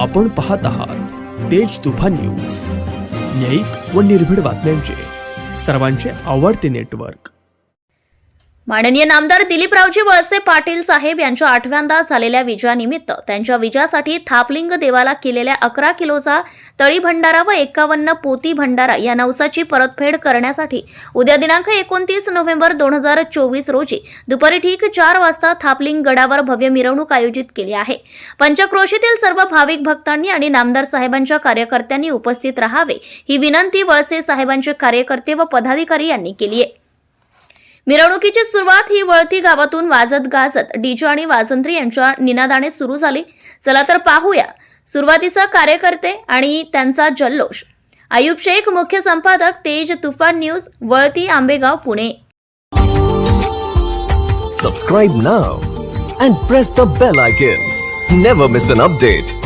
आपण पाहत आहात तेज तुफा न्यूज. न्यायिक व निर्भीड बातम्यांचे. सर्वांचे आवडते नेटवर्क. माननीय नामदार दिलीपरावजी वळसे पाटील साहेब यांच्या आठव्यांदा झालेल्या विजयानिमित्त त्यांच्या विजयासाठी थापलिंग देवाला केलेल्या अकरा किलोचा तळी भंडारा व एकावन्न पोती भंडारा या नवसाची परतफेड करण्यासाठी उद्या दिनांक एकोणतीस नोव्हेंबर दोन हजार चोवीस रोजी दुपारी ठीक चार वाजता थापलिंग गडावर भव्य मिरवणूक आयोजित केली आहे. पंचक्रोशीतील सर्व भाविक भक्तांनी आणि नामदार साहेबांच्या कार्यकर्त्यांनी उपस्थित राहावे ही विनंती वळसे साहेबांचे कार्यकर्ते व पदाधिकारी यांनी केली आहे. मिरवणुकीची सुरुवात ही वळती गावातून वाजत गाजत डीजे आणि वाजंत्री यांच्या निनादाने सुरू झाली. चला तर पाहूया सुरुवातीचा कार्यकर्ते आणि त्यांचा जल्लोष. आयुब शेख मुख्य संपादक Tez Toofan news Valti Ambegaon Pune. Subscribe now and press the bell icon never miss an update